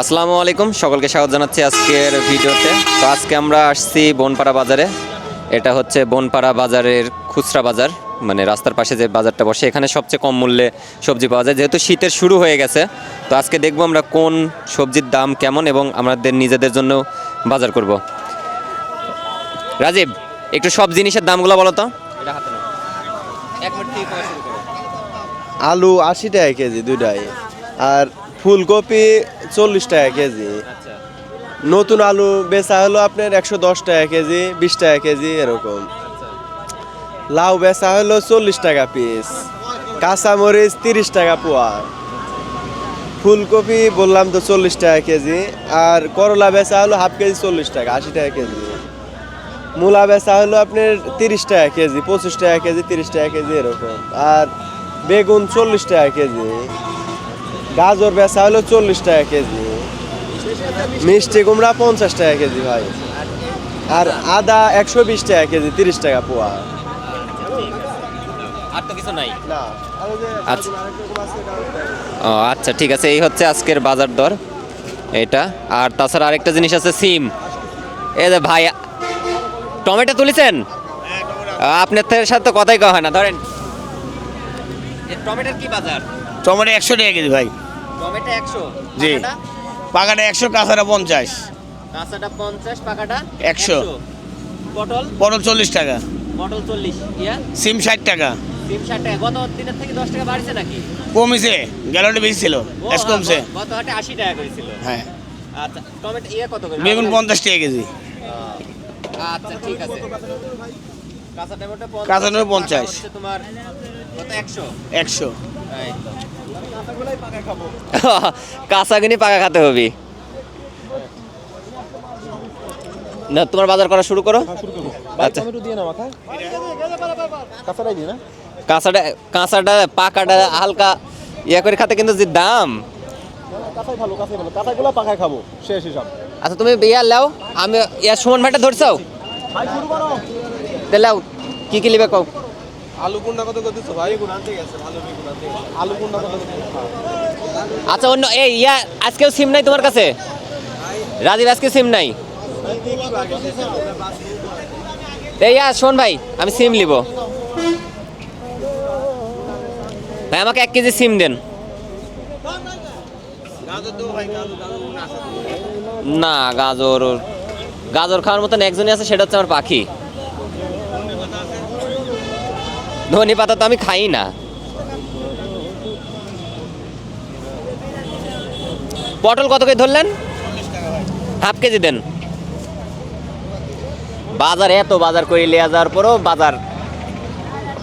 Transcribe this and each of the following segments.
আসসালামু আলাইকুম সকলকে স্বাগত জানাচ্ছি আজকের ভিডিওতে। তো আজকে আমরা আসছি বনপাড়া বাজারে। এটা হচ্ছে বনপাড়া বাজারের খুচরা বাজার মানে রাস্তার পাশে যে বাজারটা বসে এখানে সবচেয়ে কম মূল্যে সবজি পাওয়া যায়। যেহেতু শীতের শুরু হয়ে গেছে তো আজকে দেখব আমরা কোন সবজির দাম কেমন এবং আমাদের নিজেদের জন্য বাজার করব। রাজীব একটু সব জিনিসের দামগুলো বলো তো। আলু আশি টাকা কেজি দুটাই আর ফুলকপি চল্লিশ টাকা কেজি। নতুন আলু বেচা হলো আপনার একশো দশ টাকা কেজি বিশ টাকা কেজি এরকম। লাউ বেচা হলো চল্লিশ টাকা পিস কাঁচামরিচ তিরিশ টাকা পোয়া। ফুলকপি বললাম তো চল্লিশ টাকা কেজি আর করলা বেচা হলো হাফ কেজি চল্লিশ টাকা আশি টাকা কেজি। মূলা বেচা হলো আপনার তিরিশ টাকা কেজি পঁচিশ টাকা কেজি তিরিশ টাকা কেজি এরকম। আর বেগুন চল্লিশ টাকা কেজি। গাজর বেচা হলো চল্লিশ টাকা কেজি। মিষ্টি কুমড়া পঞ্চাশ টাকা কেজি ভাই। আর আদা একশো বিশ টাকা কেজি তিরিশ টাকা পোয়া। আর তো কিছু নাই? আচ্ছা। ও আচ্ছা ঠিক আছে এই হচ্ছে আজকের বাজার দর এটা। আর তাছাড়া আরেকটা জিনিস আছে সিম। এই যে ভাই টমেটো তুলেছেন? আপনার থেকে সাথে তো কথাই কওয়া হয় না ধরেন। টমেটোর কি বাজার? টমেটো একশো টাকা কেজি ভাই। টমেটো একশো জি। পাকাটা? একশো কাঁচাটা পঞ্চাশ। কাঁচাটা পঞ্চাশ পাকাটা 100 পটল? পটল চল্লিশ টাকা। পটল চল্লিশ। ইয়া? সিম ষাট টাকা। সিম ষাট টাকা। গত দিনের থেকে দশ টাকা বাড়ছে নাকি? কমিছে। গ্যালনটা বেশি ছিল। এস কমছে। গত হাটে আশি টাকা করেছিল হ্যাঁ। আচ্ছা টমেটো ইয়ে কত করে? বেগুন পঞ্চাশ টাকা কেজি। আচ্ছা ঠিক আছে। কাঁচা টমেটো পঞ্চাশ, কাঁচা টমেটো 50 তোমার কত? একশো। একশো। কাঁচা কিনে পাকা খাতে হবে। না তোমার বাজার করা শুরু করো। আচ্ছা। কাঁচাটা কাঁচাটা পাকাটা হালকা ইয়া করে খাতে কিন্তু যে দাম। আচ্ছা তুমি ইয়া লাও আমি ইয়া সুমন ভাইটা ধরছাও ভাই শুরু করো। তে লাও কি কি লিবে কও? আচ্ছা অন্য এই, ইয়া, আজকেও সিম নাই তোমার কাছে? রাজীব, আজকে সিম নাই? ইয়া, শোন ভাই, আমি সিম নিব ভাই, আমাকে এক কেজি সিম দেন। না, গাজর গাজর খাওয়ার মতন একজনই আছে, সেটা হচ্ছে আমার পাখি। ধনে পাতা তো আমি খাই না। পটল কত করে ধরলেন? হাফ কেজি দেন। বাজার এত বাজার করে লিয়ে যাওয়ার পরও বাজার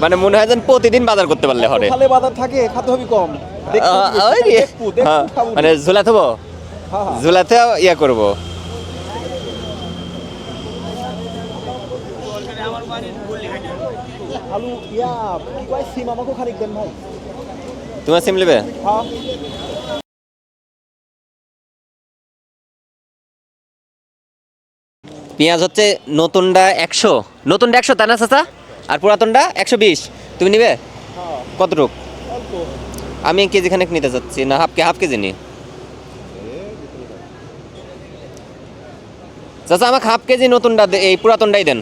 মানে মনে হয় যেন প্রতিদিন বাজার করতে পারলে হবে। খালে বাজার থাকে খাতে হবে কম। হ্যাঁ, মানে ঝুলা থবো হ্যাঁ, হ্যাঁ। ঝুলাতে ইয়া করব? আলু ইয়া কি কয় সিম খানিক দেন ভাই। তোমার সিম নেবে হ্যাঁ। পেঁয়াজ হচ্ছে নতুনটা একশো। নতুনটা একশো তাই না চাচা? আর পুরাতনটা একশো বিশ। তুমি নিবে? কতটুক? আমি কেজি খানেক নিতে চাচ্ছি না হাফ কে হাফ কেজি নি। চাচা আমাকে হাফ কেজি নতুনটা দে- এই পুরাতনটাই দেন।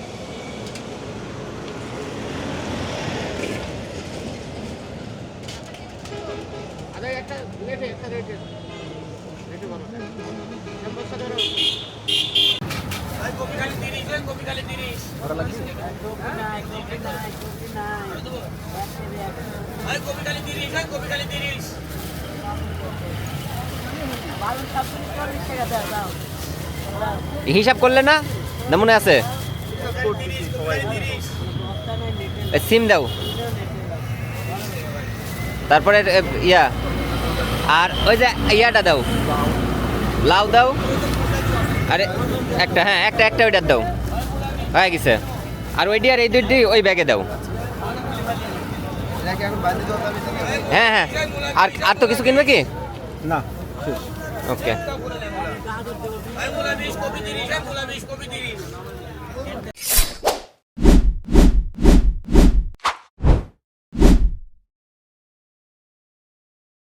হিসাব করলে না? মনে আছে। সিম দাও। তারপরে ইয়া। আর ওই যে ইয়াটা দাও। লাউ দাও। আরে একটা হ্যাঁ একটা একটা ওইটার দাও। হয়ে গেছে। আর ওইটি আর এই দুইটি ওই ব্যাগে দাও। হ্যাঁ হ্যাঁ। আর আর তো কিছু কিনবে কি? না ওকে